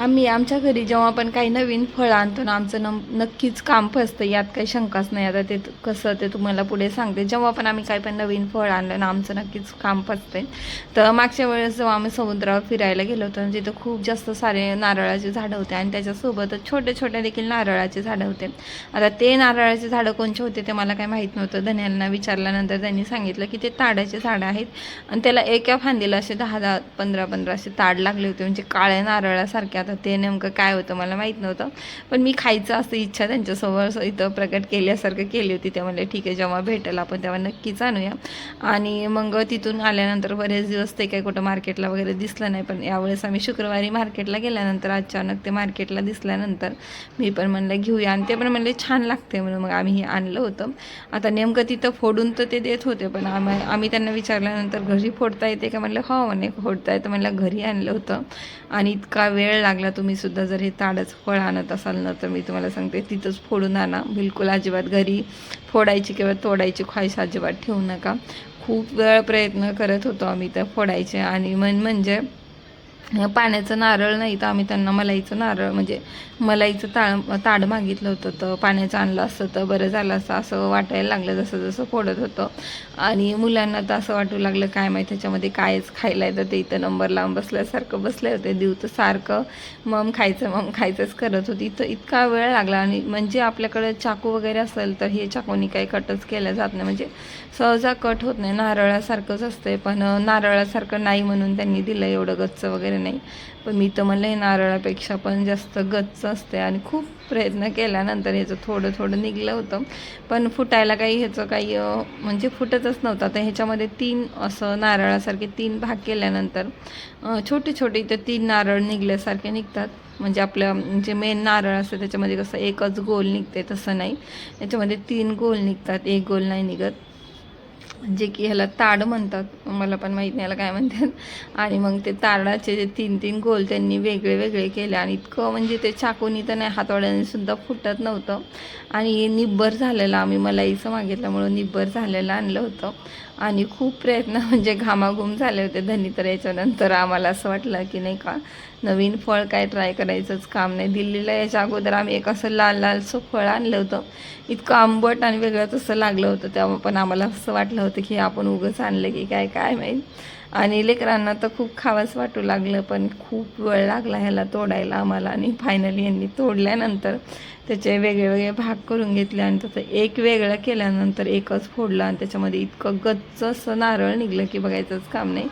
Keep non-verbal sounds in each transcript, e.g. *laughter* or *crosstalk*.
आम्ही आमच्या घरी जेव्हा आपण काही नवीन फळं आणतो ना आमचं नम नक्कीच काम फसतं यात काही शंकाच नाही. आता ते कसं ते तुम्हाला पुढे सांगते. जेव्हा पण आम्ही काही पण नवीन फळ आणलं ना आमचं नक्कीच काम फसते तर मागच्या वेळेस जेव्हा आम्ही समुद्रावर फिरायला गेलो होतो तिथं खूप जास्त सारे नारळाचे झाडं होते आणि त्याच्यासोबतच छोटे छोटे देखील नारळाचे झाडं होते. आता ते नारळाचे झाडं कोणचे होते ते मला काही माहीत नव्हतं. धन्यांना विचारल्यानंतर त्यांनी सांगितलं की ते ताडाचे झाडं आहेत आणि त्याला एका फांदीला असे दहा दहा पंधरा पंधरा असे ताड लागले होते. म्हणजे काळ्या नारळासारख्या ते नेमकं काय होतं मला माहीत नव्हतं. पण मी खायचं असं इच्छा त्यांच्यासमोर इथं प्रकट केल्यासारखं केली होती. ते म्हणले ठीक आहे जेव्हा भेटेल आपण तेव्हा नक्कीच आणूया आणि मग तिथून आल्यानंतर बरेच दिवस ते काही कुठं मार्केटला वगैरे दिसलं नाही. पण यावेळेस आम्ही शुक्रवारी मार्केटला गेल्यानंतर अचानक ते मार्केटला दिसल्यानंतर मी पण म्हणलं घेऊया. आणि ते पण म्हणले छान लागते म्हणून मग आम्ही हे आणलं होतं. आता नेमकं तिथं फोडून तर ते देत होते पण आम्ही आम्ही त्यांना विचारल्यानंतर घरी फोडता येते का? म्हणलं हो म्हणे फोडता येतं. म्हणलं घरी आणलं होतं आणि इतका वेळ लागला. तुम्ही सुद्धा जर हे ताडच फळ आणत असाल ना तर मी तुम्हाला सांगते तिथंच फोडून आणा. बिलकुल अजिबात घरी फोडायची किंवा तोडायची ख्वाहिश अजिबात ठेवू नका. खूप वेळ प्रयत्न करत होतो आम्ही त्या फोडायचे आणि मन म्हणजे पाण्याचं नारळ नाही तर आम्ही त्यांना मलाईचं नारळ म्हणजे मलाईचं ताळ ताड मागितलं होतं तर पाण्याचं आणलं असतं तर बरं झालं असतं असं वाटायला लागलं जसं जसं फोडत होतं. आणि मुलांना तर असं वाटू लागलं काय माहीत त्याच्यामध्ये कायच खायला येतं ते इथं नंबर लावून बसल्यासारखं बसले होते. देऊ तर सारखं मम खायचं मम खायचंच करत होती. इथं इतका वेळ लागला आणि म्हणजे आपल्याकडे चाकू वगैरे असेल तर हे चाकूनी काही कटच केलं जात नाही. म्हणजे सहजा कट होत नाही. नारळासारखंच असतंय. पण नारळासारखं नाही म्हणून त्यांनी दिलं एवढं गच्च वगैरे. नाही. पण मी तर म्हणलं हे नारळापेक्षा पण जास्त गच्च असते. आणि खूप प्रयत्न केल्यानंतर ह्याचं थोडं थोडं निघलं होतं. पण फुटायला काही ह्याचं काही म्हणजे फुटतच नव्हतं. तर ह्याच्यामध्ये तीन असं नारळासारखे तीन भाग केल्यानंतर छोटे छोटे इथे तीन नारळ निघल्यासारखे निघतात. म्हणजे आपलं जे मेन नारळ असतं त्याच्यामध्ये कसं एकच गोल निघते तसं नाही. याच्यामध्ये तीन गोल निघतात. एक गोल नाही निघत. जे की ह्याला ताड म्हणतात. मला पण माहीत नाही काय म्हणतात. आणि मग ते तारळाचे जे तीन तीन गोल त्यांनी वेगळे वेगळे केले. आणि इतकं म्हणजे ते चाकूनी तर नाही हातोड्याने सुद्धा फुटत नव्हतं. आणि निब्बर झालेलं आम्ही मलाईचं मागितल्यामुळं निब्बर झालेलं आणलं होतं. आणि खूप प्रयत्न *laughs* म्हणजे घामाघूम झाले होते धनी तर याच्यानंतर आम्हाला असं वाटलं की नाही का नवीन फळ काय ट्राय करायचंच काम नाही. दिल्लीला याच्या अगोदर आम्ही एक असं लाल लालसं फळ आणलं होतं. इतकं आंबट आणि वेगळंच असं लागलं होतं. तेव्हा पण आम्हाला असं वाटलं होतं की आपण उगंच आणलं की काय काय काय माहीत? आणि लेकरांना तर खूप खावंच वाटू लागलं पण खूप वेळ लागला ह्याला तोडायला आम्हाला. आणि फायनली यांनी तोडल्यानंतर त्याचे वेगळे वेगळे भाग करून घेतले आणि त्याचं एक वेगळं केल्यानंतर एकच फोडलं आणि त्याच्यामध्ये इतकं गच्च असं नारळ निघलं की बघायचंच काम नाही.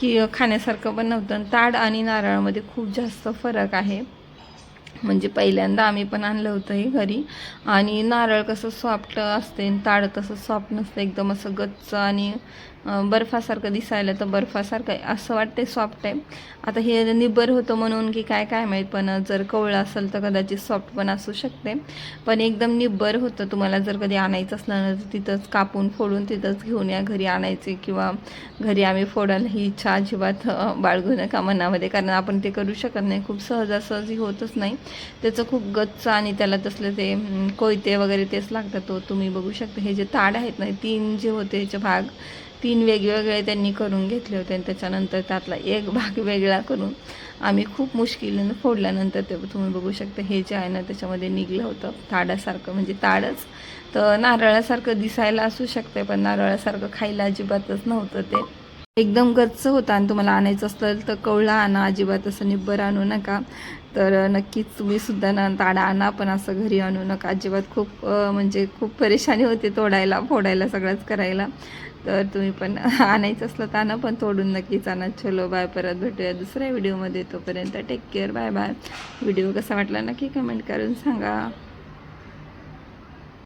की खाण्यासारखं पण नव्हतं. आणि ताड आणि नारळामध्ये खूप जास्त फरक आहे. म्हणजे पहिल्यांदा आम्ही पण आणलं होतं हे घरी. आणि नारळ कसं सॉफ्ट असते ताड तसं सॉफ्ट नसतं एकदम असं गच्च आणि बर्फासारखं दिसायला तर बर्फासारखं आहे असं वाटते सॉफ्ट आहे. आता हे निब्बर होतं म्हणून की काय काय माहीत पण जर कवळं असेल तर कदाचित सॉफ्ट पण असू शकते. पण एकदम निब्बर होतं तुम्हाला जर कधी आणायचं असलं ना तर तिथंच कापून फोडून तिथंच घेऊन या घरी आणायचे किंवा घरी आम्ही फोडायला ही इच्छा अजिबात बाळगू नका मनामध्ये कारण आपण ते करू शकत नाही. खूप सहजासहजी होतच नाही. त्याचं खूप गच्च आणि त्याला तसलं ते कोयते वगैरे तेच लागतात. तो तुम्ही बघू शकता. हे जे ताड आहेत ना तीन जे होते ह्याचे भाग तीन वेगवेगळे त्यांनी करून घेतले होते आणि त्याच्यानंतर त्यातला एक *laughs* भाग वेगळा करून आम्ही खूप मुश्किलीनं फोडल्यानंतर ते तुम्ही बघू शकता. हे जे आहे ना त्याच्यामध्ये निघलं होतं ताडासारखं. म्हणजे ताडच तर नारळासारखं दिसायला असू शकते पण नारळासारखं खायला अजिबातच नव्हतं ते. एकदम गच्च होता आणि तुम्हाला आणायचं असलं तर कवळा आणा अजिबात असं निब्बर आणू नका. तर नक्कीच तुम्ही सुद्धा ना ताडा आणा पण असं घरी आणू नका. अजिबात खूप म्हणजे खूप परेशानी होते तोडायला फोडायला सगळंच करायला. तर तुम्ही पण *laughs* आणायचं असलं तर आणा पण तोडून नक्कीच आणा. चलो बाय परत भेटूया दुसऱ्या व्हिडिओमध्ये तोपर्यंत take care bye bye video कसा वाटला नक्की कमेंट करून सांगा.